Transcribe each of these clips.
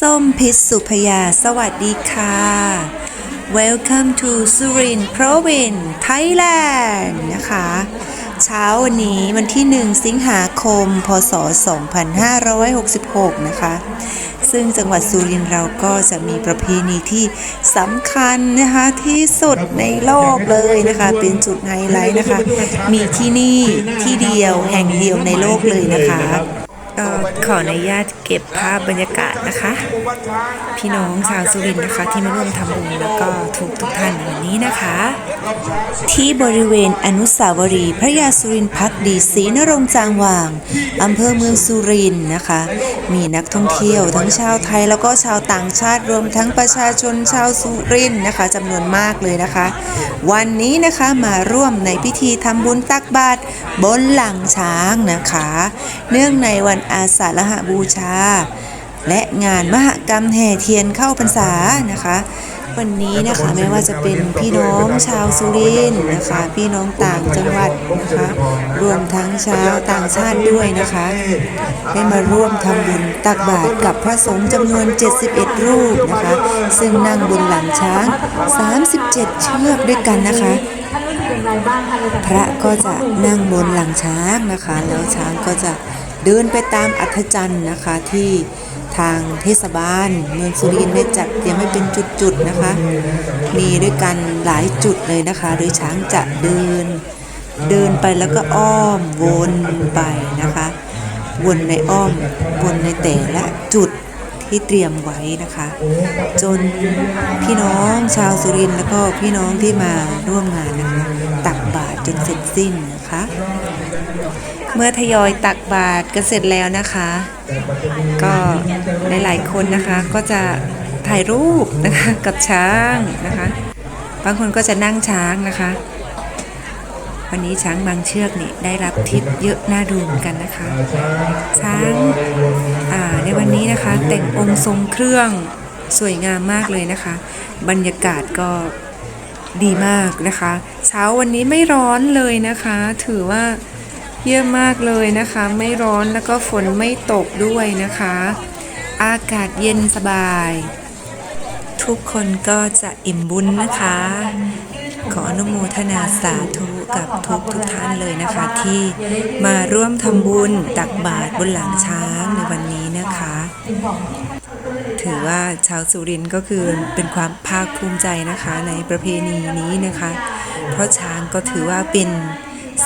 ส้มพิษสุพยา สวัสดีค่ะ Welcome to Surin Province Thailand นะคะ เช้าวันนี้วันที่ 1 สิงหาคม พศ 2566 นะคะ ซึ่งจังหวัดสุรินทร์เราก็จะมีประเพณีที่สำคัญนะคะที่สุดในโลกเลยนะคะ เป็นจุดไฮไลท์นะคะ มีที่นี่ที่เดียวแห่งเดียวในโลกเลยนะคะ ออขออนุญาตเก็บภาพบรรยากาศนะคะ พี่น้องชาวสุรินทร์นะคะ ที่มาร่วมทำบุญแล้วก็ทุกทุกท่านวันนี้นะคะ ที่บริเวณอนุสาวรีย์พระยาสุรินทร์พักดีศรีนรงจางวางอำเภอเมืองสุรินทร์นะคะ มีนักท่องเที่ยวทั้งชาวไทยแล้วก็ชาวต่างชาติรวมทั้งประชาชนชาวสุรินทร์นะคะจำนวนมากเลยนะคะ วันนี้นะคะมาร่วมในพิธีทำบุญตักบาตรบนหลังช้างนะคะ เนื่องในวันอาสาฬหบูชา และงานมหกรรมแห่เทียนเข้าพรรษานะคะ วันนี้นะคะไม่ว่าจะเป็นพี่น้องชาวสุรินทร์นะคะ พี่น้องต่างจังหวัดนะคะ รวมทั้งชาวต่างชาติด้วยนะคะได้มาร่วมทำบุญตักบาตรกับพระสงฆ์จำนวน 71 รูปนะคะ ซึ่งนั่งบนหลังช้าง 37 เชือกด้วยกันนะคะพระก็จะนั่งบนหลังช้างนะคะ แล้วช้างก็จะ เดินไปตามอัธจันทร์นะคะที่ทางเทศบาลเมืองสุรินทร์ได้จัดเตรียมให้เป็นจุดๆนะคะ มีด้วยกันหลายจุดเลยนะคะโดยช้างจะเดิน เดินไปแล้วก็อ้อมวนไปนะคะ วนในอ้อมวนในแต่ละจุดที่เตรียมไว้นะคะ จนพี่น้องชาวสุรินทร์แล้วก็พี่น้องที่มาร่วมงานนะคะตักบาตรจนเสร็จสิ้นนะคะ เมื่อทยอยตักบาตรกันเสร็จแล้วนะคะ ก็หลายๆคนนะคะก็จะถ่ายรูปนะคะกับช้างนะคะ บางคนก็จะนั่งช้างนะคะ วันนี้ช้างบางเชือกนี่ได้รับทิศเยอะน่าดูเหมือนกันนะคะ ช้างาในวันนี้นะคะแต่งองค์ทรงเครื่องสวยงามมากเลยนะคะ บรรยากาศก็ดีมากนะคะ เช้าวันนี้ไม่ร้อนเลยนะคะ ถือว่า เยี่ยมมากเลยนะคะ ไม่ร้อนแล้วก็ฝนไม่ตกด้วยนะคะ อากาศเย็นสบาย ทุกคนก็จะอิ่มบุญนะคะ ขออนุโมทนาสาธุกับทุกทุกท่านเลยนะคะที่มาร่วมทำบุญตักบาตรบนหลังช้างในวันนี้นะคะ ถือว่าชาวสุรินทร์ก็คือเป็นความภาคภูมิใจนะคะในประเพณีนี้นะคะ เพราะช้างก็ถือว่าเป็น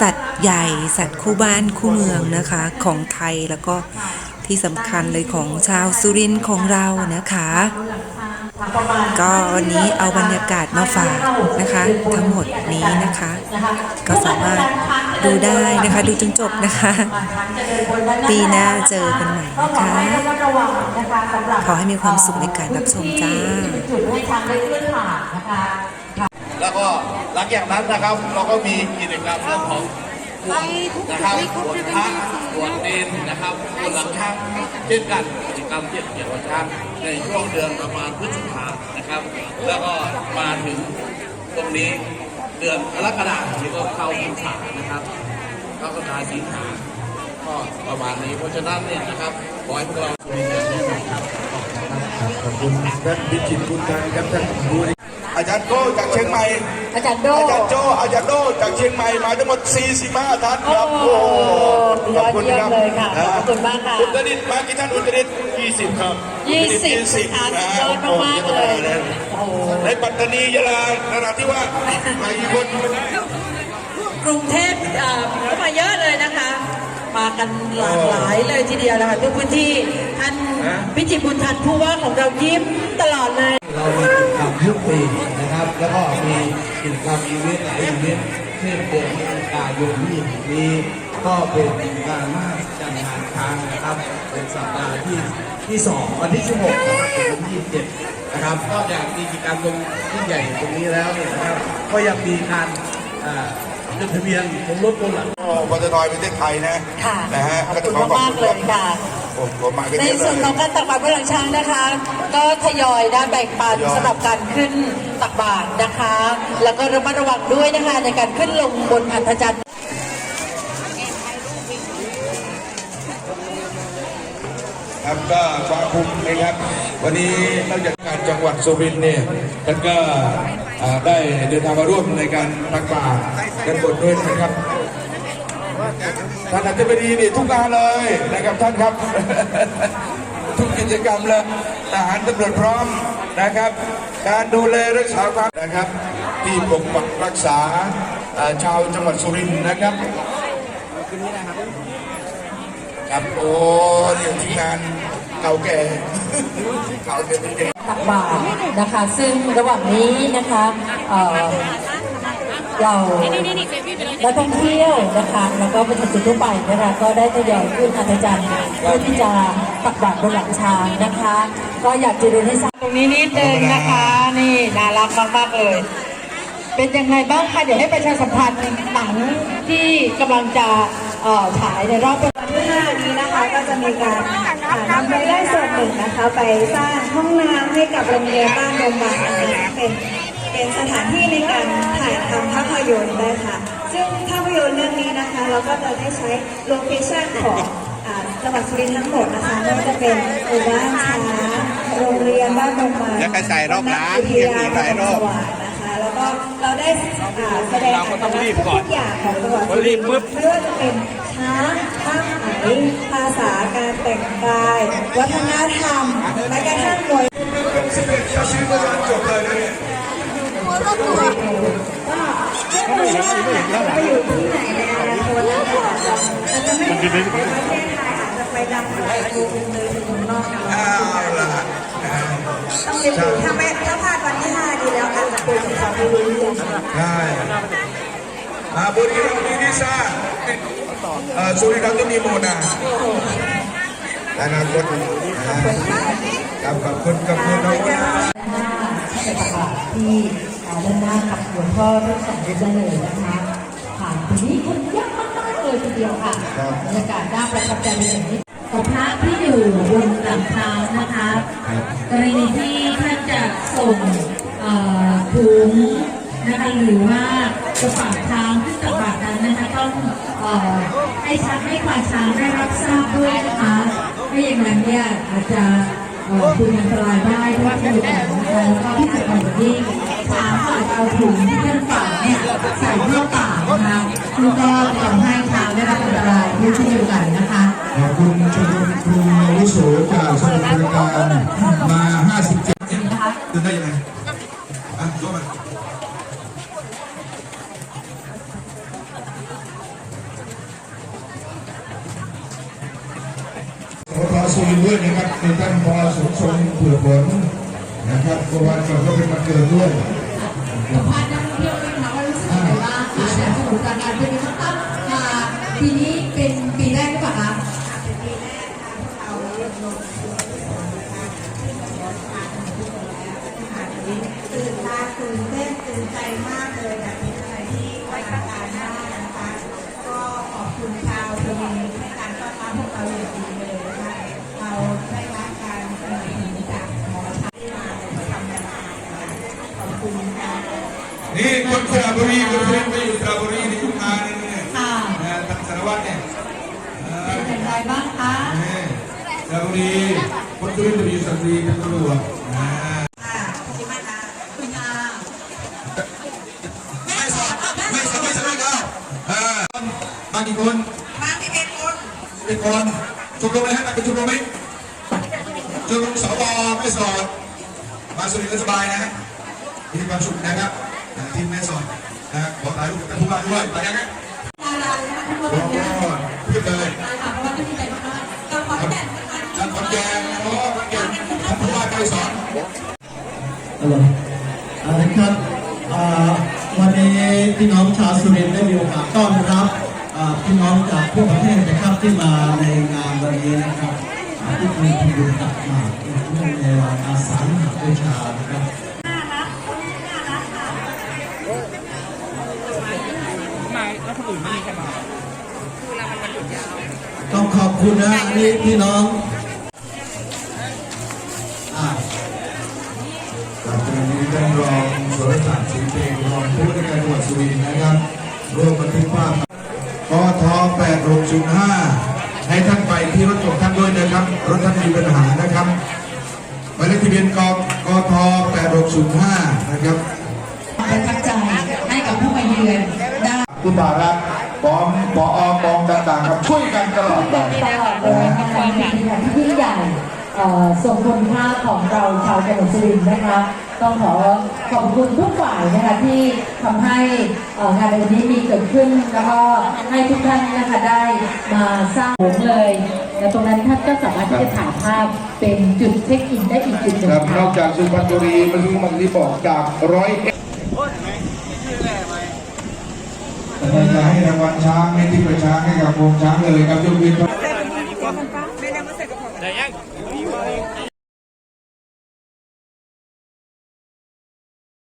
สัตว์ใหญ่สัตว์คู่บ้านคู่เมืองนะคะของไทยแล้วก็ที่สำคัญเลยของชาวสุรินทร์ของเรานะคะ ก็วันนี้เอาบรรยากาศมาฝากนะคะ ทั้งหมดนี้นะคะ ก็สามารถดูได้นะคะดูจนจบนะคะ ปีหน้าเจอกันใหม่นะคะระขอให้มีความสุขในการรับชมจ้าจุดให้ทางได้เลื่อผ่านนะคะแล้วก็ ลังจากนั้นนะครับเราก็มีกิจกรรมเรื่องของบวชนะครับบวชพระบวชเนนนะครับบวชหลังช้างเช่นกันกิจกรรมเกี่ยวกับช้างในช่วงเดือนประมาณพฤษภานะครับ แล้วก็มาถึงตรงนี้เดือนกรกฎาคมนี้ก็เข้าพรรษานะครับเข้ากรกฎาสิงหาก็ประมาณนี้เพราะฉะนั้นเนี่ยนะครับขอให้พวกเรามีเงินเยอะๆครับขอบคุณท่านพิจิตรคุณการครับท่านผู้ อาจารย์โก้จากเชียงใหม่ อาจารย์โด อาจารย์โจอาจารย์โดจากเชียงใหม่มาทั้งหมด 45 ท่านครับโอ้ขอบคุณครับยอดเยี่ยมเลยค่ะขอบคุณมากค่ะอุตรดิตถ์มากี่ท่านอุตรดิตถ์20 ครับยี่สิบยี่ค่ะนะสุดยอดมากๆเลยโอ้โหในปัตตานียะลานราธิวาสมากี่คนกรุงเทพเอ่อก็มาเยอะเลยนะคะ มากันหลากหลายเลยทีเดียวนะคะทุกพื้นที่ท่านพิจิตรบุญทันผู้ว่าของเรายิ้มตลอดเลย เรามีกิจกรรมทุกปีนะครับ แล้วก็มีกิจกรรมอีเวนต์หลายอีเวนต์เช่นเดือนพฤศจิกายนที่นี้ก็เป็นงานมหัศจรรย์งานช้างนะครับ เป็นสัปดาห์ที่ที่สองวันที่ 16นะครับถึงวันที่27นะครับนอกจากมีกิจกรรมตรงที่ใหญ่ตรงนี้แล้วเนี่ยนะครับ ก็ยังมีการอ่าจดทะเบียนของรถบนหลังปตทประเทศไทยนะค่ะนะฮะขอบคุณมากเลยค่ะ ในเยอะเลส่วนของยการตักบาตรบนหลังช้างนะคะ ก็ทยอยได้แบ่งปันทยอยสำหรับการขึ้นตักบาตรนะคะ แล้วก็ระมัดระวังด้วยนะคะในการขึ้นลงบนอัฐจันทร์คครับก็ความภูมินะครับ วันนี้นอกจากการจังหวัดสุรินทร์เนี่ยท่านก็อ่าได้เดินทางมาร่วมในการประกาศกันบทด้วยนะครับ ท่านอาจจะไปดีนี่ทุกงานเลยนะครับท่านครับ ทุกกิจกรรมเลยทหารตำรวจพร้อมนะครับ การดูแลรักษาความนะครับ ที่ปกปักรักษาชาวจังหวัดสุรินทร์นะครับครับโอ้เนี่ยทีมงานเก่าแก่เก่าแก่จริงตักบาตรนะคะ ซึ่งระหว่างนี้นะคะ เอ่อเรานักท่องเที่ยวนะคะแล้วก็ประชาชนทั่วไปนะคะก็ได้ทยอยขึ้นอัศจรรย์เพื่อที่จะตักบาตรบนหลังช้างนะคะ ก็อยากจะเรียนให้ทราบตรงนี้นิดนึงนะคะ นี่น่ารักมากๆเลย เป็นยังไงบ้างคะเดี๋ยวให้ประชาสัมพันธ์หนังที่กำลังจะเอ่อฉายในรอบวันที่ห้านี้นะคะก็จะมีการอ่านำรายได้ส่วนหนึ่งนะคะ ไปสร้างห้องน้ำให้กับโรงเรียนบ้านดงบางอันนี้เป็น เป็นสถานที่ในการถ่ายทำภาพยนตร์นะคะซึ่งภาพยนตร์เรื่องนี้นะคะ เราก็จะได้ใช้โลเคชั่นของอ่าจังหวัดสุรินทร์ทั้งหมดนะคะไม่ว่าจะเป็นหมู่บ้านช้างโรงเรียนบ้านดงบางแล้วก็ใส่รอบร้านอุทยานหลายรอบจังหวัดนะคะ แล้วก็เราได้อ่าแสดงอัตลักษณ์ทุกอย่างของจังหวัดสุรินทร์ไม่ว่าจะเป็นช้างผ้าไหมภาษาการแต่งกาย วัฒนธรรมและกระทั่งมวยๆสิบเอ็ดชีวิตประจำจบเลยนะเนี่ย ตัวก็ไม่รู้ว่าไปอยู่ที่ไหนในอนาคตนะคะอาจจะไม่ได้ในประเทศไทยอาจจะไปดำไปดูเลยถึงเมืองนอกนะอ้าวล่ะต้องเรียนรู้ถ้าไม่ถ้าพลาดวันที่ห้าดีแล้วอาจจะคุยกับเขาไม่รู้เรื่องใช่อาบุรีรัมย์มีลิซ่าสุรินทร์ก็มีโมนาอนาคตนะครับขอบคุณขอบคุณน้องโม นาไปตักบาตรที่ด้านหน้ากับหลวงพ่อทั้งสองรูปได้เลยนะคะผ่านตรงนี้คนเยอะมากๆเลยทีเดียวค่ะบรรยากาศน่าประทับใจเป็นอย่างนี้ของพระที่อยู่บนหลังช้างนะคะกรณีที่ท่านจะส่งเอ่อถุงนะคะหรือว่าจะฝากช้างที่ตักบาตรนั้นนะคะต้องเอ่อให้ช้างให้ควานช้างได้รับทราบด้วยนะคะไม่อย่างนั้นเนี่ยอาจจะเอ่อคุณอันตรายได้เพราะว่าที่อยู่กันนะคะแล้วก็ที่สำคัญอย่างยิ่งช้างก็อาจจะ เอาถุงที่ท่านฝากเนี่ยใส่เข้าปากนะคะซึ่งก็ทำให้ช้างได้รับอันตรายด้วยเช่นเดียวกันนะคะขอบคุณชมรมครูอาวุโสจากสมุทรปราการมา 57ตื่นได้ยังไงอะยกมาขอพาสุด้วยนะครับในท่านพอสมทรงเผื่อผลนะครับเมื่อวันก่อนก็เป็นวันเกิดด้วย สัมภาษณ์นักท่องเที่ยวนะคะว่ารู้สึกยังไงบ้างคะจากสมุทรปราการเป็นยังไงบ้าง บุรีคนสุรินทร์ไปอยู่สระบุรีในยุคมาเนี่ยเนี่ยค่ะนะทางสารวัตรเนี่ยเป็นอย่างไรบ้างคะสระบุรีคนสุรินไปอยู่สระบุรีเป็นตำรวจนะคุณอาไม่สอบไม่สอบเข้าเออมากี่คนมาที่เป็นคนเป็นคนชมรมอะไรฮะมาเป็นชมรมไหมชมรมสวไม่สอบมาสุรินทร์ก็สบายนะมีความสุขนะครับ นะขอถ่ายรูปกับผู้ว่าด้วยไปยังไงดารานะคะทุกคนโอ้เนี่ยโหเพียบเลยค่ะเพราะว่าที่มีใจมากๆกับขอนแก่นนะคะท่านขอนแก่นโอ้ขอนแก่นท่านผู้ว่าไกรสอนฮัลโหลครับวันนี้พี่น้องชาวสุรินทร์ได้มีโอกาสต้อนรับพี่น้องจากทั่วประเทศนะครับที่มาในงานวันนี้นะครับที่มีพิธีตักบาตรเนื่องในวันอาสาฬหบูชานะครับ ต้องขอบคุณนะนี่พี่น้องอ่าครับวันนี้ท่านรองสรศักดิ์ศรีเปงรองผู้ว่าการจังหวัดสุรินทร์นะครับร่วมบันทึกภาพกท8605 ให้ท่านไปที่รถจบท่านด้วยนะครับ รถท่านมีปัญหานะครับหมายเลขทะเบียนกกท8605 นะครับประทับใจให้กับผู้มาเยือน คุณบารักพร้อมปอกองต่างๆครับช่วยกันตลอดไปตลอดเลยนะคะเป็นงานที่ยิ่งใหญ่เอ่อทรงคุณค่าของเราชาวจังหวัดสุรินทร์นะคะ ต้องขอขอบคุณทุกฝ่ายนะคะที่ทำให้เอ่องานในวันนี้มีเกิดขึ้น แล้วก็ให้ทุกท่านนะคะได้มาสร้างหงเลยแล้วตรงนั้นท่านก็สามารถที่จะถ่ายภาพเป็นจุดเช็คอินได้อีกจุดหนึ่งครับนค่ะอกจากสุพรรณบุรีมันรู้มันที่บอกจากร้อยเอ็ดแต่ จะให้รางวัลช้างให้ที่ประช้างให้กับวงช้างเลยครับยกเว้น